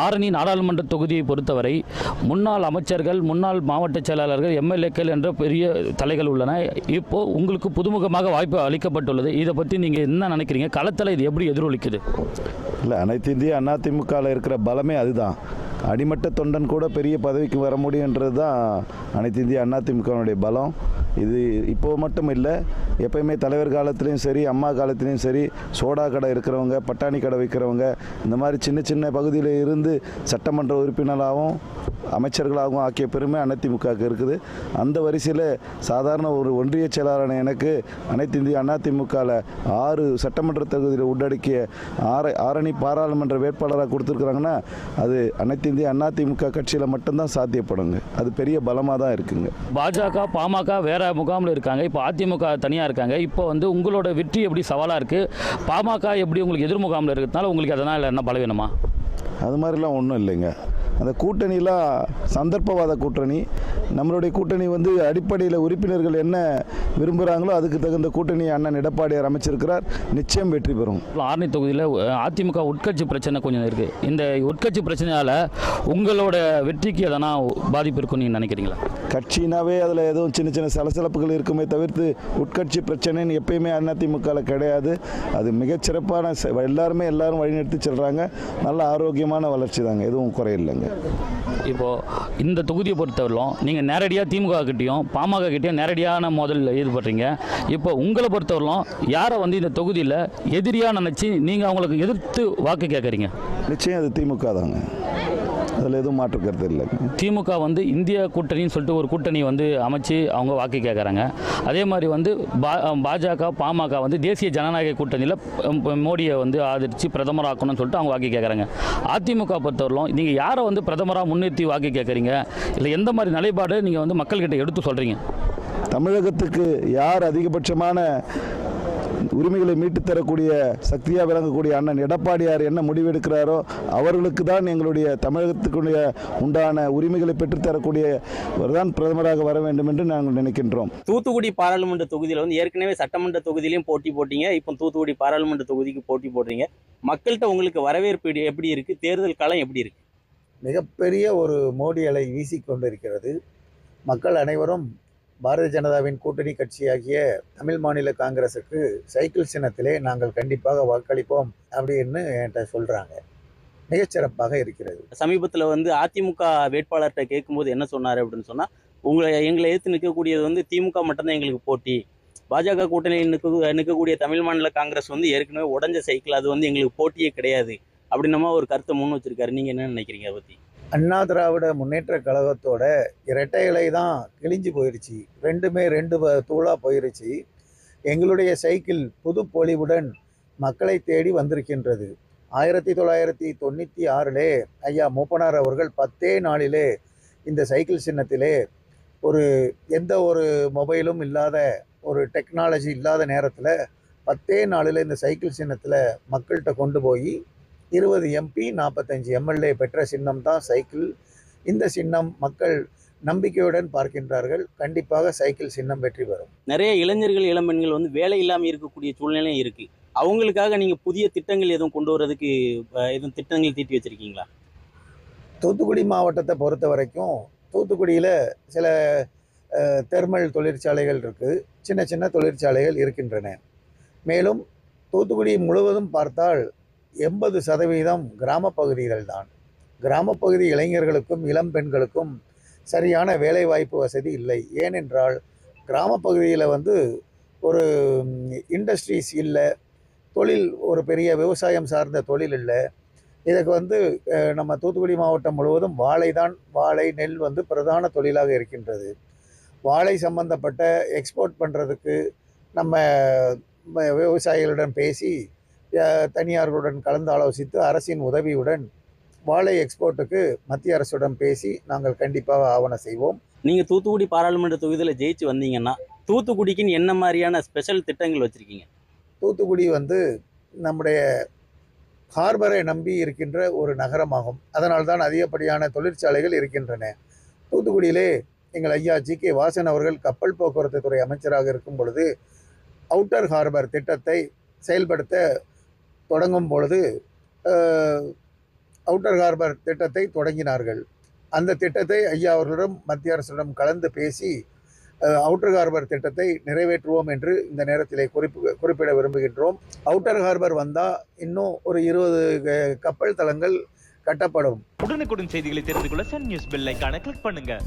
ஆரணி நாடாளுமன்ற தொகுதியை பொறுத்தவரை முன்னாள் அமைச்சர்கள் முன்னாள் மாவட்ட செயலாளர்கள் எம்எல்ஏக்கள் என்ற பெரிய தலைகள் உள்ளன. இப்போ உங்களுக்கு புதுமுகமாக வாய்ப்பு அளிக்கப்பட்டுள்ளது. இதை பற்றி நீங்கள் என்ன நினைக்கிறீங்க? களத்தில் இது எப்படி எதிரொலிக்குது? இல்லை அனைத்து இந்திய அதிமுகவில் இருக்கிற பலமே அதுதான். அடிமட்ட தொண்டன் கூட பெரிய பதவிக்கு வர முடியுன்றது தான் அனைத்து இந்திய அதிமுகவினுடைய பலம். இது இப்போ மட்டும் இல்லை எப்பயுமே தலைவர் காலத்துலேயும் சரி அம்மா காலத்துலேயும் சரி சோடா கடை இருக்கிறவங்க பட்டாணி கடை வைக்கிறவங்க இந்த மாதிரி சின்ன சின்ன பகுதியில் இருந்து சட்டமன்ற உறுப்பினராகவும் அமைச்சர்களாகவும் ஆக்கிய பெருமை அதிமுகவுக்கு இருக்குது. அந்த வரிசையில் சாதாரண ஒரு ஒன்றிய செயலாளரான எனக்கு அனைத்து இந்திய அதிமுகவில் ஆறு சட்டமன்ற தொகுதியில் உள்ளடக்கிய ஆர ஆரணி பாராளுமன்ற வேட்பாளராக கொடுத்துருக்குறாங்கன்னா அது அனைத்து இந்திய அதிமுக கட்சியில் மட்டும்தான் சாத்தியப்படுங்க. அது பெரிய பலமாக தான் இருக்குங்க. பாஜக பாமக வேற முகாமில் இருக்காங்க. இப்போ அதிமுக தனியாக இருக்காங்க. இப்போ வந்து உங்களோட வெற்றி எப்படி சவாலாக இருக்குது பாமக எப்படி உங்களுக்கு எதிர் முகாமில் இருக்கிறதுனால உங்களுக்கு அதனால் என்ன பலவீனமா? அது மாதிரிலாம் ஒன்றும் இல்லைங்க. அந்த கூட்டணிலாம் சந்தர்ப்பவாத கூட்டணி நம்மளுடைய கூட்டணி வந்து அடிப்படையில் உறுப்பினர்கள் என்ன விரும்புகிறாங்களோ அதுக்கு தகுந்த கூட்டணி அண்ணன் எடப்பாடியார் அமைச்சிருக்கிறார். நிச்சயம் வெற்றி பெறும். ஆரணி தொகுதியில் அதிமுக உட்கட்சி பிரச்சனை கொஞ்சம் இருக்குது இந்த உட்கட்சி பிரச்சனையால் உங்களோட வெற்றிக்கு எதனா பாதிப்பு இருக்குன்னு நீங்கள் நினைக்கிறீங்களா? கட்சினாவே அதில் எதுவும் சின்ன சின்ன சலசலப்புகள் இருக்குமே தவிர்த்து உட்கட்சி பிரச்சனைன்னு எப்பயுமே அதிமுகவில் கிடையாது. அது மிகச்சிறப்பான எல்லாருமே எல்லாரும் வழிநடத்தி செல்கிறாங்க நல்ல ஆரோக்கியமான வளர்ச்சி தாங்க. எதுவும் குறையில்லைங்க இப்போது இந்த தொகுதியை பொறுத்தவரையிலும் நீங்கள் நேரடியாக திமுக கிட்டேயும் பாமக கிட்டேயும் நேரடியான மோதல் ஈடுபடுறீங்க. இப்போ உங்களை பொறுத்தவரையிலும் யாரை வந்து இந்த தொகுதியில் எதிரியாக நினச்சி நீங்கள் அவங்களுக்கு எதிர்த்து வாக்கு கேட்குறீங்க? நிச்சயம் அது திமுக தாங்க. அதில் எதுவும் மாற்று கருத்து இல்லைங்க திமுக வந்து இந்திய கூட்டணின்னு சொல்லிட்டு ஒரு கூட்டணி வந்து அமைச்சு அவங்க வாக்கு கேட்குறாங்க அதே மாதிரி வந்து பாஜக பாமக வந்து தேசிய ஜனநாயக கூட்டணியில் மோடியை வந்து ஆதரித்து பிரதமர் ஆக்கணும்னு சொல்லிட்டு அவங்க வாக்கு கேட்குறாங்க அதிமுக பொறுத்தவரையிலும் நீங்கள் யாரை வந்து பிரதமராக முன்னிறுத்தி வாக்கு கேட்குறீங்க இல்லை எந்த மாதிரி நிலைப்பாடு நீங்கள் வந்து மக்கள்கிட்ட எடுத்து சொல்கிறீங்க தமிழகத்துக்கு யார் அதிகபட்சமான உரிமைகளை மீட்டுத் தரக்கூடிய சக்தியாக விளங்கக்கூடிய அண்ணன் எடப்பாடியார் என்ன முடிவெடுக்கிறாரோ அவர்களுக்கு தான் எங்களுடைய தமிழகத்துக்குடைய உண்டான உரிமைகளை பெற்றுத்தரக்கூடிய தான் பிரதமராக வர வேண்டும் என்று நாங்கள் நினைக்கின்றோம். தூத்துக்குடி பாராளுமன்ற தொகுதியில் வந்து ஏற்கனவே சட்டமன்ற தொகுதியிலையும் போட்டி போட்டீங்க. இப்போ தூத்துக்குடி பாராளுமன்ற தொகுதிக்கு போட்டி போடுறீங்க. மக்கள்கிட்ட உங்களுக்கு வரவேற்பு எப்படி- எப்படி இருக்கு? தேர்தல் களம் எப்படி இருக்கு? மிகப்பெரிய ஒரு மோடி அலை வீசிக்கொண்டிருக்கிறது. மக்கள் அனைவரும் பாரதிய ஜனதாவின் கூட்டணி கட்சியாகிய தமிழ் மாநில காங்கிரஸுக்கு சைக்கிள் சின்னத்திலே நாங்கள் கண்டிப்பாக வாக்களிப்போம் அப்படின்னு என்கிட்ட சொல்கிறாங்க மிகச்சிறப்பாக இருக்கிறது. சமீபத்தில் வந்து அதிமுக வேட்பாளர்கிட்ட கேட்கும்போது என்ன சொன்னார் அப்படின்னு சொன்னால் உங்களை எங்களை எதிர்த்து நிற்கக்கூடியது வந்து திமுக மட்டும்தான் எங்களுக்கு போட்டி. பாஜக கூட்டணியில் நிற்க நிற்கக்கூடிய தமிழ் மாநில காங்கிரஸ் வந்து ஏற்கனவே உடஞ்ச சைக்கிள் அது வந்து எங்களுக்கு போட்டியே கிடையாது. அப்படின்னமா ஒரு கருத்தை முன் வச்சிருக்காரு. நீங்கள் என்ன நினைக்கிறீங்க அதை பற்றி அண்ணா திராவிட முன்னேற்ற கழகத்தோட இரட்டை இலை தான் கிழிஞ்சு போயிருச்சு. ரெண்டுமே ரெண்டு வ- போயிடுச்சு போயிருச்சு. எங்களுடைய சைக்கிள் புது பொலிவுடன் மக்களை தேடி வந்திருக்கின்றது. ஆயிரத்தி தொள்ளாயிரத்தி தொண்ணூற்றி ஆறிலே ஐயா மூப்பனார் அவர்கள் பத்தே நாளிலே இந்த சைக்கிள் சின்னத்திலே ஒரு எந்த ஒரு மொபைலும் இல்லாத ஒரு டெக்னாலஜி இல்லாத நேரத்தில் பத்தே நாளில் இந்த சைக்கிள் சின்னத்தில் மக்கள்கிட்ட கொண்டு போய் இருபது எம்பி நாற்பத்தஞ்சு எம்எல்ஏ பெற்ற சின்னம் தான் சைக்கிள். இந்த சின்னம் மக்கள் நம்பிக்கையுடன் பார்க்கின்றார்கள். கண்டிப்பாக சைக்கிள் சின்னம் வெற்றி பெறும். நிறைய இளைஞர்கள் இளம்பெண்கள் வந்து வேலை இல்லாமல் இருக்கக்கூடிய சூழ்நிலையும் இருக்கு. அவங்களுக்காக நீங்கள் புதிய திட்டங்கள் எதுவும் கொண்டு வரதுக்கு அஹ், எதுவும் திட்டங்கள் தீட்டி வச்சிருக்கீங்களா? தூத்துக்குடி மாவட்டத்தை பொறுத்த வரைக்கும் தூத்துக்குடியில் சில தெர்மல் தொழிற்சாலைகள் இருக்குது சின்ன சின்ன தொழிற்சாலைகள் இருக்கின்றன. மேலும் தூத்துக்குடி முழுவதும் பார்த்தால் எண்பது சதவீதம் கிராம பகுதிகள் தான் கிராமப்பகுதி இளைஞர்களுக்கும் இளம் பெண்களுக்கும் சரியான வேலைவாய்ப்பு வசதி இல்லை. ஏனென்றால் கிராமப்பகுதியில் வந்து ஒரு இண்டஸ்ட்ரீஸ் இல்லை தொழில் ஒரு பெரிய விவசாயம் சார்ந்த தொழில் இல்லை. இதுக்கு வந்து நம்ம தூத்துக்குடி மாவட்டம் முழுவதும் வாழை தான் வாழை நெல் வந்து பிரதான தொழிலாக இருக்கின்றது. வாழை சம்பந்தப்பட்ட எக்ஸ்போர்ட் பண்ணுறதுக்கு நம்ம ம- விவசாயிகளுடன் பேசி தனியார்களுடன் கலந்து ஆலோசித்து அரசின் உதவியுடன் வாழை எக்ஸ்போர்ட்டுக்கு மத்திய அரசுடன் பேசி நாங்கள் கண்டிப்பாக ஆவணம் செய்வோம். நீங்கள் தூத்துக்குடி பாராளுமன்ற தொகுதியில் ஜெயிச்சு வந்தீங்கன்னா தூத்துக்குடிக்குன்னு என்ன மாதிரியான ஸ்பெஷல் திட்டங்கள் வச்சுருக்கீங்க? தூத்துக்குடி வந்து நம்முடைய ஹார்பரை நம்பி இருக்கின்ற ஒரு நகரமாகும். அதனால்தான் அதிகப்படியான தொழிற்சாலைகள் இருக்கின்றன. தூத்துக்குடியிலே எங்கள் ஐயா ஜி கே வாசன் அவர்கள் கப்பல் போக்குவரத்து துறை அமைச்சராக இருக்கும் பொழுது அவுட்டர் ஹார்பர் திட்டத்தை செயல்படுத்த தொடங்கும் பொழுது அவுட்டர் ஹார்பர் திட்டத்தை தொடங்கினார்கள். அந்த திட்டத்தை ஐயா அவர்களிடம் மத்திய அரசிடம் கலந்து பேசி அவுட்டர் ஹார்பர் திட்டத்தை நிறைவேற்றுவோம் என்று இந்த நேரத்திலே குறிப்பு குறிப்பிட விரும்புகின்றோம். அவுட்டர் ஹார்பர் வந்தால் இன்னும் ஒரு இருபது கப்பல் தளங்கள் கட்டப்படும். உடனுக்குடன் செய்திகளை தெரிந்து கொள்ள சன் நியூஸ் பெல் ஐகானை கிளிக் பண்ணுங்கள்